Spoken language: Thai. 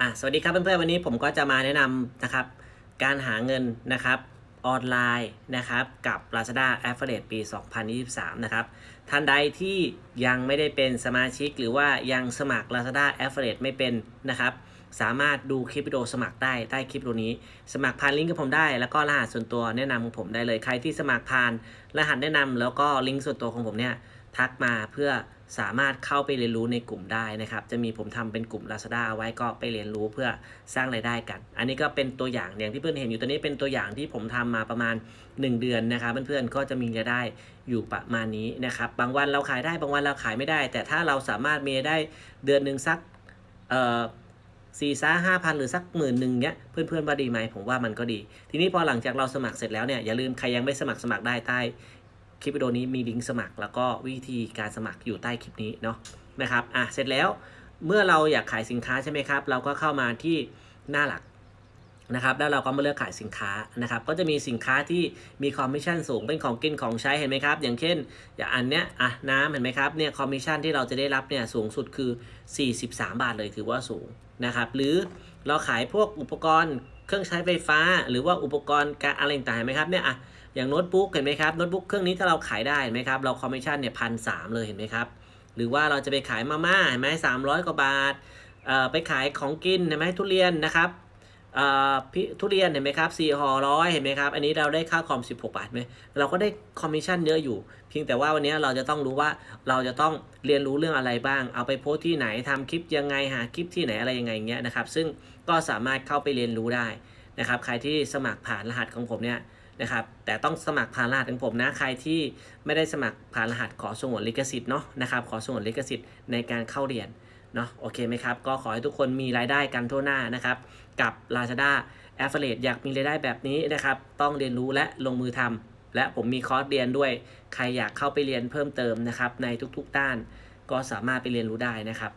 อะสวัสดีครับเพื่อนๆวันนี้ผมก็จะมาแนะนำนะครับ การหาเงินนะครับออนไลน์นะครับกับ Lazada Affiliate ปี 2023 นะครับท่านใดที่ยังไม่ได้เป็นสมาชิก หรือว่ายังสมัคร Lazada Affiliate ไม่เป็นนะครับ สามารถดูคลิปวิดีโอสมัครได้ใต้คลิปวิดีโอนี้ สมัครผ่านลิงก์กับผมได้ แล้วก็รหัสส่วนตัวแนะนำของผมได้เลยใครที่สมัครผ่านรหัสแนะนำแล้วก็ลิงก์ส่วนตัวของผมเนี่ย ทักมาเพื่อสามารถเข้าไปเรียนรู้ในกลุ่มได้นะครับ จะมีผมทำเป็นกลุ่ม Lazada เอาไว้ก็ไปเรียนรู้เพื่อสร้างรายได้กัน อันนี้ก็เป็นตัวอย่างอย่างที่เพื่อนเห็นอยู่ตัวนี้เป็นตัวอย่างที่ผมทำมาประมาณ 1 เดือนนะครับเพื่อนๆก็จะมีรายได้อยู่ประมาณนี้นะครับ บางวันเราขายได้บางวันเราขายไม่ได้ แต่ถ้าเราสามารถมีรายได้เดือนหนึ่งสักเอ่อสี่ซ่าห้าพันหรือสักหมื่นหนึ่งเนี้ยเพื่อนๆว่าดีไหมผมว่ามันก็ดี ทีนี้พอหลังจากเราสมัครเสร็จแล้วเนี่ยอย่าลืมใครยังไม่สมัครสมัครได้ใต้ คลิปวิดีโอนี้มีลิงก์สมัคร แล้วก็วิธีการสมัครอยู่ใต้คลิปนี้เนาะนะครับอะเสร็จแล้วเมื่อเราอยากขายสินค้าใช่ไหมครับ เราก็เข้ามาที่หน้าหลักนะครับแล้วเราก็มาเลือกขายสินค้านะครับ ก็จะมีสินค้าที่มีคอมมิชชั่นสูงเป็นของกินของใช้เห็นไหมครับ อย่างเช่น อย่างอันเนี้ยอะน้ำเห็นไหมครับเนี่ยคอมมิชชั่นที่เราจะได้รับเนี่ยสูงสุดคือ 43 บาทเลยถือว่าสูงนะครับ หรือเราขายพวกอุปกรณ์ เครื่องใช้ไฟฟ้า หรือว่าอุปกรณ์การอะไรต่างๆไหมครับเนี่ยอะอย่างโน้ตบุ๊กเห็นไหมครับโน้ตบุ๊กเครื่องนี้ถ้าเราขายได้เห็นไหมครับเราคอมมิชชั่นเนี่ยพันสเลยเห็นไหมครับหรือว่าเราจะไปขายมาม่าเห็นไหมสามร้อยกว่าบาทเอ่อไปขายของกินเห็นไหมทุเรียนนะครับ ทุเรียนเห็นไหมครับสี่ห่อร้อยเห็นไหมครับ อันนี้เราได้ค่าคอม 16 บาทไหมเราก็ได้คอมมิชชั่นเยอะอยู่ เพียงแต่ว่าวันนี้เราจะต้องรู้ว่าเราจะต้องเรียนรู้เรื่องอะไรบ้าง เอาไปโพสที่ไหนทำคลิปยังไงหาคลิปที่ไหนอะไรยังไงอย่างเงี้ยนะครับ ซึ่งก็สามารถเข้าไปเรียนรู้ได้นะครับ ใครที่สมัครผ่านรหัสของผมเนี่ยนะครับแต่ต้องสมัครผ่านรหัสของผมนะ ใครที่ไม่ได้สมัครผ่านรหัสขอสงวนลิขสิทธิ์เนาะนะครับ ขอสงวนลิขสิทธิ์ในการเข้าเรียน เนาะโอเคไหมครับ ก็ขอให้ทุกคนมีรายได้กันทั่วหน้านะครับ กับ Lazada Affiliate อยากมีรายได้แบบนี้นะครับ ต้องเรียนรู้และลงมือทำและผมมีคอร์สเรียนด้วย ใครอยากเข้าไปเรียนเพิ่มเติมนะครับในทุกๆด้าน ก็สามารถไปเรียนรู้ได้นะครับ